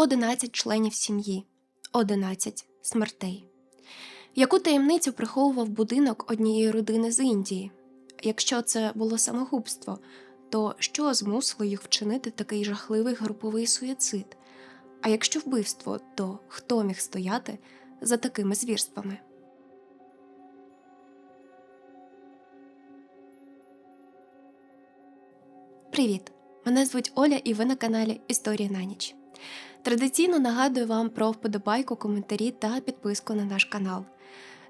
11 членів сім'ї, 11 смертей. Яку таємницю приховував будинок однієї родини з Індії? Якщо це було самогубство, то що змусило їх вчинити такий жахливий груповий суїцид? А якщо вбивство, то хто міг стояти за такими звірствами? Привіт! Мене звуть Оля, і ви на каналі Історії на ніч. Традиційно нагадую вам про вподобайку, коментарі та підписку на наш канал.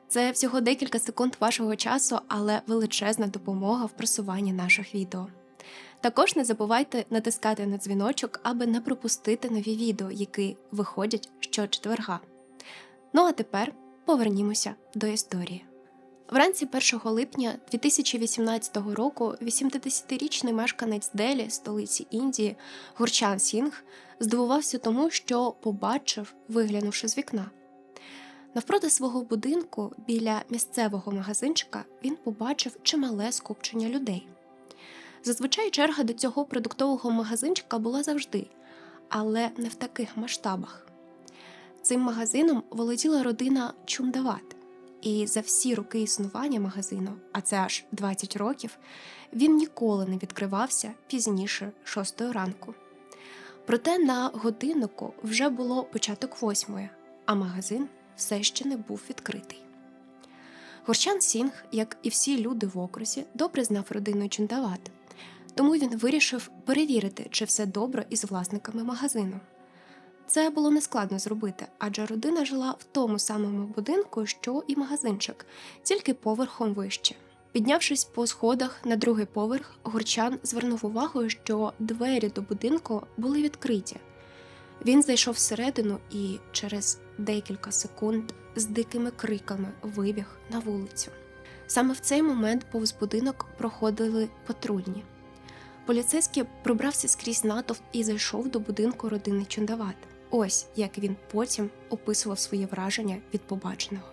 Це всього декілька секунд вашого часу, але величезна допомога в просуванні наших відео. Також не забувайте натискати на дзвіночок, аби не пропустити нові відео, які виходять щочетверга. Ну а тепер повернімося до історії. Вранці 1 липня 2018 року 80-річний мешканець Делі, столиці Індії, Гурчан Сінг, здивувався тому, що побачив, виглянувши з вікна. Навпроти свого будинку, біля місцевого магазинчика, він побачив чимале скупчення людей. Зазвичай черга до цього продуктового магазинчика була завжди, але не в таких масштабах. Цим магазином володіла родина Чундават, і за всі роки існування магазину, а це аж 20 років, він ніколи не відкривався пізніше 6 ранку. Проте на годиннику вже було початок восьмої, а магазин все ще не був відкритий. Горчан Сінг, як і всі люди в окрузі, добре знав родину Чундават, тому він вирішив перевірити, чи все добре із власниками магазину. Це було нескладно зробити, адже родина жила в тому самому будинку, що і магазинчик, тільки поверхом вище. Піднявшись по сходах на другий поверх, Гурчан звернув увагу, що двері до будинку були відкриті. Він зайшов всередину і через декілька секунд з дикими криками вибіг на вулицю. Саме в цей момент повз будинок проходили патрульні. Поліцейський пробрався скрізь натовп і зайшов до будинку родини Чундават. Ось як він потім описував свої враження від побаченого.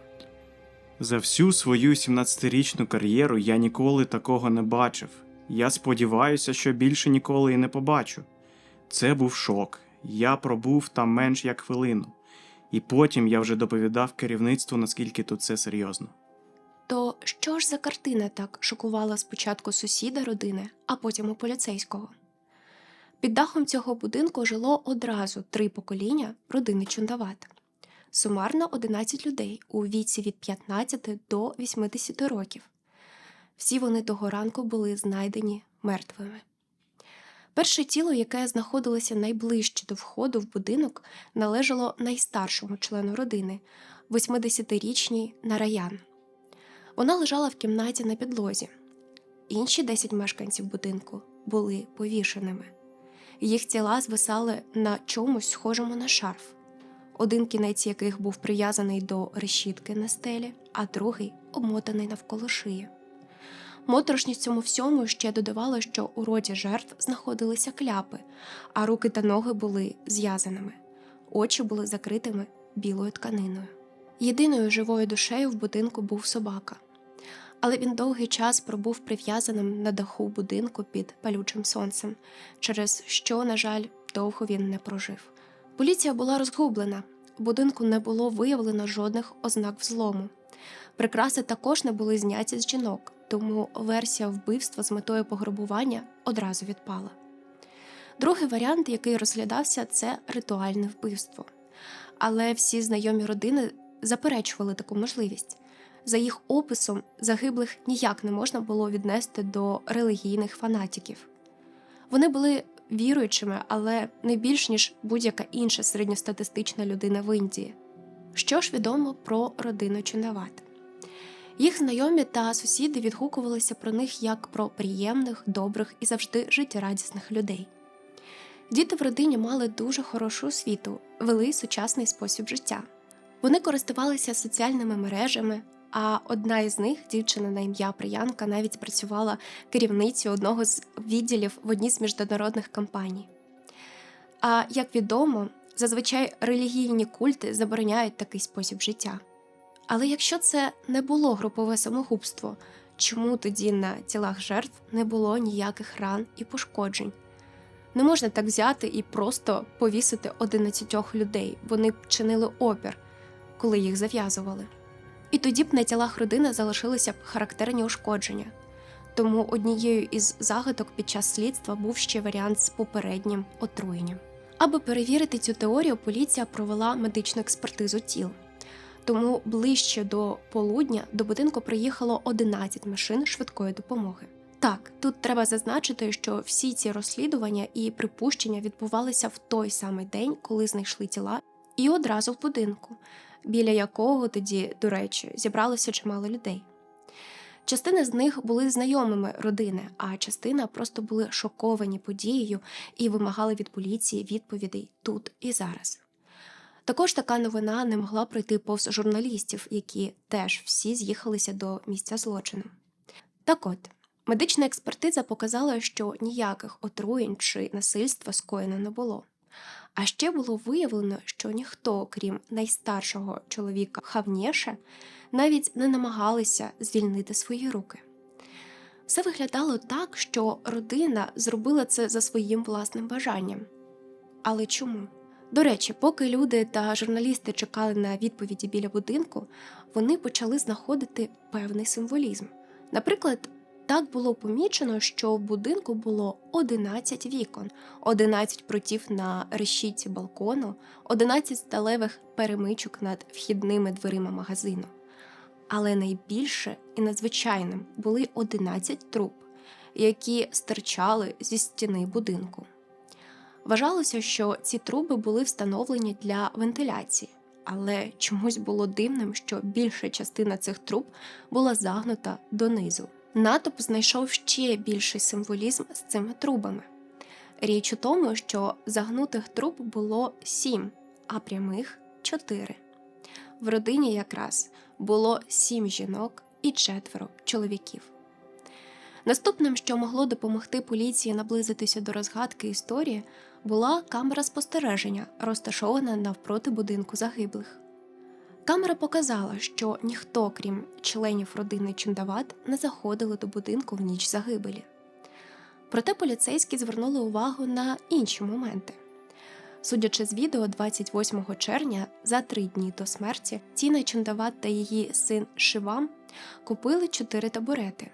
За всю свою 17-річну кар'єру я ніколи такого не бачив. Я сподіваюся, що більше ніколи і не побачу. Це був шок. Я пробув там менш як хвилину, і потім я вже доповідав керівництву, наскільки тут це серйозно. То що ж за картина так шокувала спочатку сусіда родини, а потім у поліцейського? Під дахом цього будинку жило одразу три покоління родини Чундават. Сумарно 11 людей у віці від 15 до 80 років. Всі вони того ранку були знайдені мертвими. Перше тіло, яке знаходилося найближче до входу в будинок, належало найстаршому члену родини 80-річній Нараян. Вона лежала в кімнаті на підлозі. Інші 10 мешканців будинку були повішеними. Їх тіла звисали на чомусь схожому на шарф, один кінець яких був прив'язаний до решітки на стелі, а другий обмотаний навколо шиї. Моторошність цьому всьому ще додавало, що у роті жертв знаходилися кляпи, а руки та ноги були зв'язаними, очі були закритими білою тканиною. Єдиною живою душею в будинку був собака, але він довгий час пробув прив'язаним на даху будинку під палючим сонцем, через що, на жаль, довго він не прожив. Поліція була розгублена, в будинку не було виявлено жодних ознак взлому. Прикраси також не були зняті з жінок, тому версія вбивства з метою пограбування одразу відпала. Другий варіант, який розглядався, це ритуальне вбивство. Але всі знайомі родини заперечували таку можливість. За їх описом, загиблих ніяк не можна було віднести до релігійних фанатиків. Вони були віруючими, але не більш ніж будь-яка інша середньостатистична людина в Індії. Що ж відомо про родину Чундават? Їх знайомі та сусіди відгукувалися про них як про приємних, добрих і завжди життєрадісних людей. Діти в родині мали дуже хорошу освіту, вели сучасний спосіб життя. Вони користувалися соціальними мережами, а одна із них, дівчина на ім'я Приянка, навіть працювала керівницею одного з відділів в одній з міжнародних компаній. А як відомо, зазвичай релігійні культи забороняють такий спосіб життя. Але якщо це не було групове самогубство, – чому тоді на тілах жертв не було ніяких ран і пошкоджень? Не можна так взяти і просто повісити 11 людей. Вони б чинили опір, коли їх зав'язували. І тоді б на тілах родини залишилися б характерні ушкодження. Тому однією із загадок під час слідства був ще варіант з попереднім отруєнням. Аби перевірити цю теорію, поліція провела медичну експертизу тіл. Тому ближче до полудня до будинку приїхало 11 машин швидкої допомоги. Так, тут треба зазначити, що всі ці розслідування і припущення відбувалися в той самий день, коли знайшли тіла, і одразу в будинку, біля якого тоді, до речі, зібралося чимало людей. Частина з них були знайомими родини, а частина просто були шоковані подією і вимагали від поліції відповідей тут і зараз. Також така новина не могла пройти повз журналістів, які теж всі з'їхалися до місця злочину. Так от, медична експертиза показала, що ніяких отруєнь чи насильства скоєно не було. А ще було виявлено, що ніхто, крім найстаршого чоловіка Хавнєша, навіть не намагалися звільнити свої руки. Все виглядало так, що родина зробила це за своїм власним бажанням. Але чому? До речі, поки люди та журналісти чекали на відповіді біля будинку, вони почали знаходити певний символізм. Наприклад, так було помічено, що в будинку було 11 вікон, 11 прутів на решітці балкону, 11 сталевих перемичок над вхідними дверима магазину. Але найбільше і надзвичайним були 11 труб, які стирчали зі стіни будинку. Вважалося, що ці труби були встановлені для вентиляції, але чомусь було дивним, що більша частина цих труб була загнута донизу. Натовп знайшов ще більший символізм з цими трубами. Річ у тому, що загнутих труб було сім, а прямих чотири. В родині якраз було сім жінок і четверо чоловіків. Наступним, що могло допомогти поліції наблизитися до розгадки історії, була камера спостереження, розташована навпроти будинку загиблих. Камера показала, що ніхто, крім членів родини Чундават, не заходили до будинку в ніч загибелі. Проте поліцейські звернули увагу на інші моменти. Судячи з відео 28 червня, за три дні до смерті, Тіна Чундават та її син Шивам купили чотири табурети.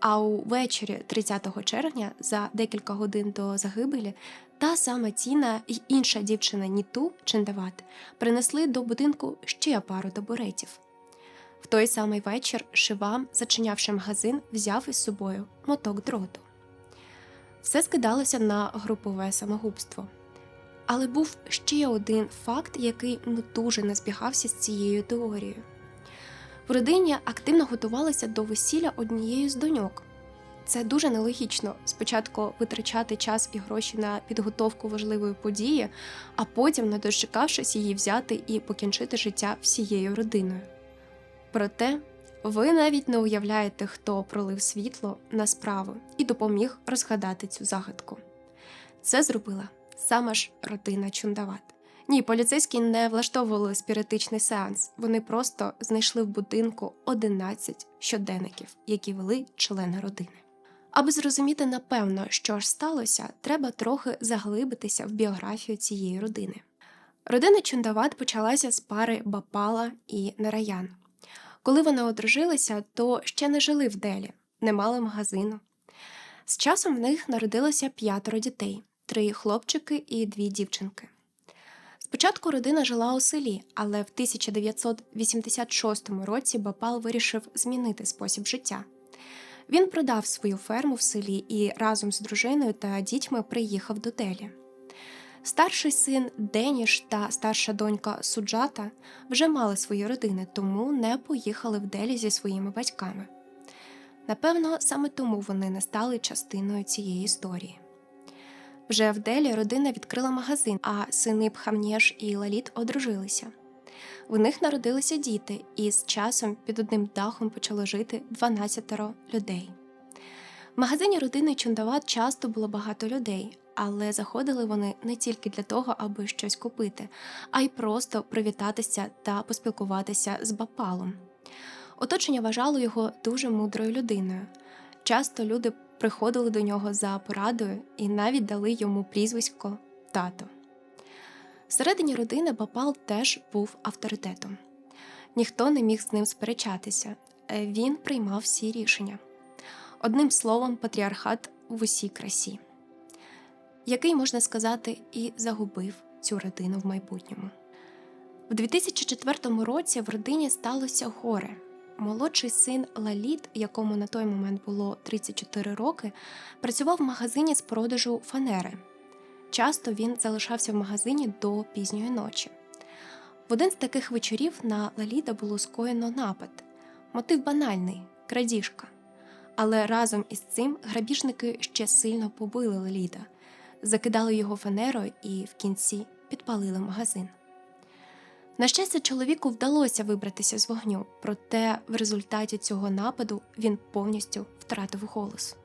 А увечері 30 червня, за декілька годин до загибелі, та сама Тіна і інша дівчина Ніту Чендават принесли до будинку ще пару табуретів. В той самий вечір Шивам, зачинявши магазин, взяв із собою моток дроту. Все скидалося на групове самогубство. Але був ще один факт, який ну дуже не збігався з цією теорією. В родині активно готувалися до весілля однієї з доньок. Це дуже нелогічно спочатку витрачати час і гроші на підготовку важливої події, а потім, не дочекавшись її взяти і покінчити життя всією родиною. Проте ви навіть не уявляєте, хто пролив світло на справу і допоміг розгадати цю загадку. Це зробила сама ж родина Чундават. Ні, поліцейські не влаштовували спіритичний сеанс. Вони просто знайшли в будинку 11 щоденників, які вели члени родини. Аби зрозуміти напевно, що ж сталося, треба трохи заглибитися в біографію цієї родини. Родина Чундават почалася з пари Бапала і Нараян. Коли вони одружилися, то ще не жили в Делі, не мали магазину. З часом в них народилося п'ятеро дітей: три хлопчики і дві дівчинки. Спочатку родина жила у селі, але в 1986 році Бапал вирішив змінити спосіб життя. Він продав свою ферму в селі і разом з дружиною та дітьми приїхав до Делі. Старший син Деніш та старша донька Суджата вже мали свої родини, тому не поїхали в Делі зі своїми батьками. Напевно, саме тому вони не стали частиною цієї історії. Вже в Делі родина відкрила магазин, а сини Пхамнєш і Лаліт одружилися. В них народилися діти, і з часом під одним дахом почало жити 12 людей. В магазині родини Чундават часто було багато людей, але заходили вони не тільки для того, аби щось купити, а й просто привітатися та поспілкуватися з Бапалом. Оточення вважало його дуже мудрою людиною. Часто люди приходили до нього за порадою і навіть дали йому прізвисько тато. Всередині родини Бапал теж був авторитетом. Ніхто не міг з ним сперечатися, е, він приймав всі рішення. Одним словом, патріархат в усій красі, який, можна сказати, і загубив цю родину в майбутньому. В 2004 році в родині сталося горе. Молодший син Лаліт, якому на той момент було 34 роки, працював в магазині з продажу фанери. Часто він залишався в магазині до пізньої ночі. В один з таких вечорів на Лаліда було скоєно напад. Мотив банальний крадіжка. Але разом із цим грабіжники ще сильно побили Лаліда, закидали його фанерою і в кінці підпалили магазин. На щастя, чоловіку вдалося вибратися з вогню, проте в результаті цього нападу він повністю втратив голос.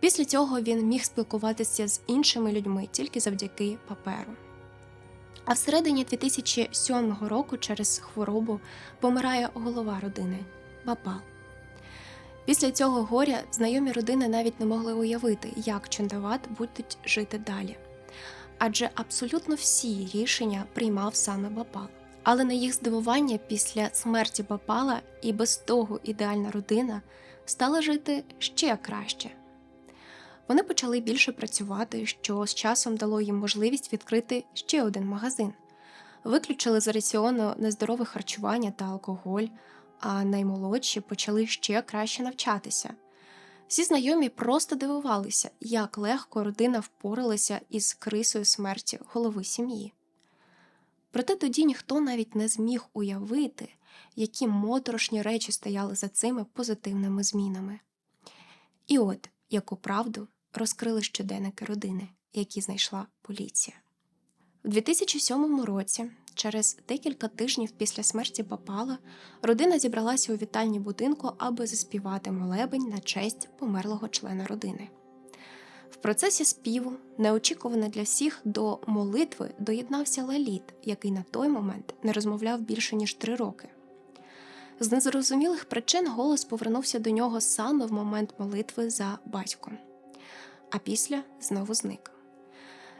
Після цього він міг спілкуватися з іншими людьми тільки завдяки паперу. А всередині 2007 року через хворобу помирає голова родини Бапал. Після цього горя знайомі родини навіть не могли уявити, як Чундават будуть жити далі. Адже абсолютно всі рішення приймав саме Бапал. Але на їх здивування після смерті Бапала і без того ідеальна родина стала жити ще краще. Вони почали більше працювати, що з часом дало їм можливість відкрити ще один магазин. Виключили з раціону нездорове харчування та алкоголь, а наймолодші почали ще краще навчатися. Всі знайомі просто дивувалися, як легко родина впоралася із крисою смерті голови сім'ї. Проте тоді ніхто навіть не зміг уявити, які моторошні речі стояли за цими позитивними змінами. І от яку правду розкрили щоденники родини, які знайшла поліція. У 2007 році, через декілька тижнів після смерті Папала, родина зібралася у вітальні будинку, аби заспівати молебень на честь померлого члена родини. В процесі співу, неочікувано для всіх, до молитви доєднався Лаліт, який на той момент не розмовляв більше ніж три роки. З незрозумілих причин голос повернувся до нього саме в момент молитви за батьком, а після знову зник.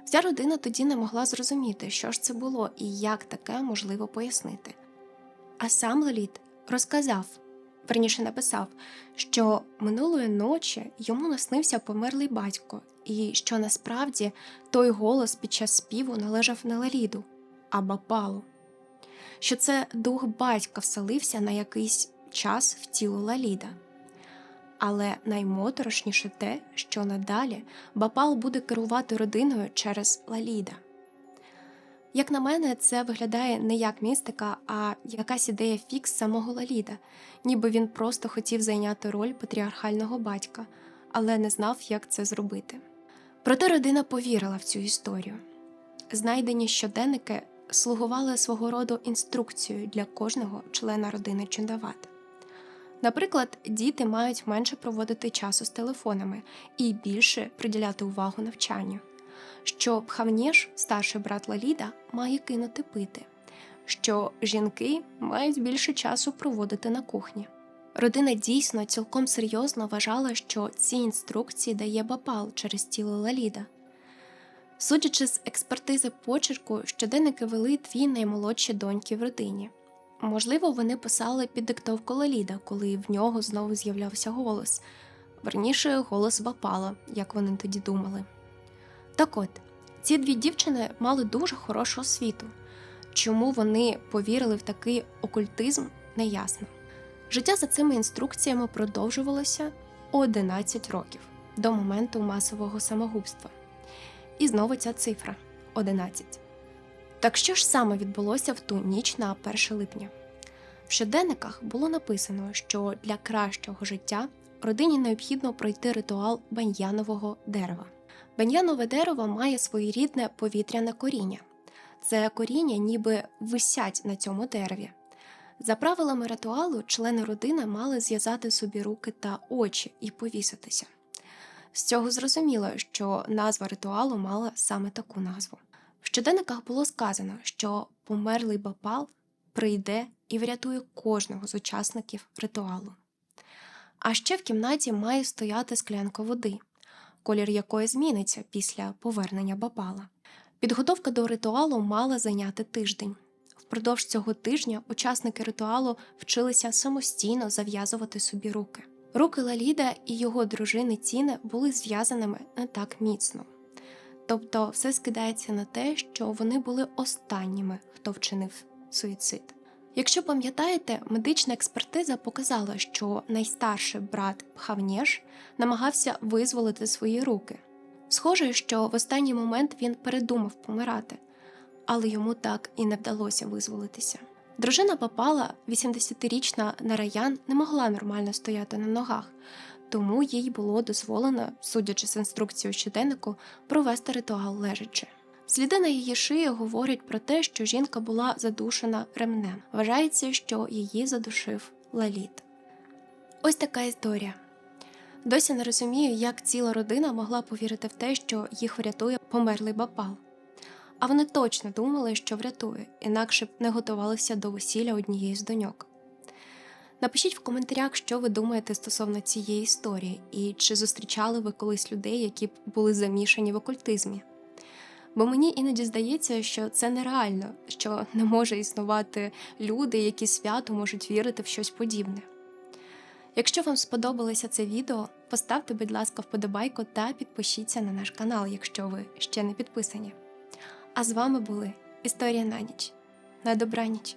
Вся родина тоді не могла зрозуміти, що ж це було і як таке можливо пояснити. А сам Леліт розказав, верніше написав, що минулої ночі йому наснився померлий батько, і що насправді той голос під час співу належав не Леліду, а Бапалу, що це дух батька вселився на якийсь час в тіло Лаліда. Але наймоторошніше те, що надалі Бапал буде керувати родиною через Лаліда. Як на мене, це виглядає не як містика, а якась ідея фікс самого Лаліда, ніби він просто хотів зайняти роль патріархального батька, але не знав, як це зробити. Проте родина повірила в цю історію. Знайдені щоденники слугували свого роду інструкцією для кожного члена родини Чундават. Наприклад, діти мають менше проводити часу з телефонами і більше приділяти увагу навчанню. Що Пхавнєш, старший брат Лаліда, має кинути пити, що жінки мають більше часу проводити на кухні. Родина дійсно цілком серйозно вважала, що ці інструкції дає Бапал через тіло Лаліда. Судячи з експертизи почерку, щоденники вели дві наймолодші доньки в родині. Можливо, вони писали під диктовку Лаліда, коли в нього знову з'являвся голос, верніше голос Бапала, як вони тоді думали. Так от, ці дві дівчини мали дуже хорошу освіту. Чому вони повірили в такий окультизм, неясно. Життя за цими інструкціями продовжувалося 11 років до моменту масового самогубства. І знову ця цифра 11. Так що ж саме відбулося в ту ніч на 1 липня? В щоденниках було написано, що для кращого життя родині необхідно пройти ритуал баньянового дерева. Баньянове дерево має своєрідне повітряне коріння. Це коріння ніби висять на цьому дереві. За правилами ритуалу, члени родини мали зв'язати собі руки та очі і повіситися. З цього зрозуміло, що назва ритуалу мала саме таку назву. В щоденниках було сказано, що померлий Бапал прийде і врятує кожного з учасників ритуалу. А ще в кімнаті має стояти склянка води, колір якої зміниться після повернення бабала. Підготовка до ритуалу мала зайняти тиждень. Впродовж цього тижня учасники ритуалу вчилися самостійно зав'язувати собі руки. Руки Лаліда і його дружини Ціни були зв'язаними не так міцно. Тобто все скидається на те, що вони були останніми, хто вчинив суїцид. Якщо пам'ятаєте, медична експертиза показала, що найстарший брат Пхавнєш намагався визволити свої руки. Схоже, що в останній момент він передумав помирати, але йому так і не вдалося визволитися. Дружина Папала, 80-річна Нараян, не могла нормально стояти на ногах, тому їй було дозволено, судячи з інструкції у щоденнику, провести ритуал лежачи. Сліди на її шиї говорять про те, що жінка була задушена ремнем. Вважається, що її задушив Лаліт. Ось така історія. Досі не розумію, як ціла родина могла повірити в те, що їх врятує померлий бапал. А вони точно думали, що врятує, інакше б не готувалися до весілля однієї з доньок. Напишіть в коментарях, що ви думаєте стосовно цієї історії, і чи зустрічали ви колись людей, які були замішані в окультизмі. Бо мені іноді здається, що це нереально, що не може існувати люди, які свято можуть вірити в щось подібне. Якщо вам сподобалося це відео, поставте, будь ласка, вподобайку та підпишіться на наш канал, якщо ви ще не підписані. А з вами були Історія на ніч. На добраніч!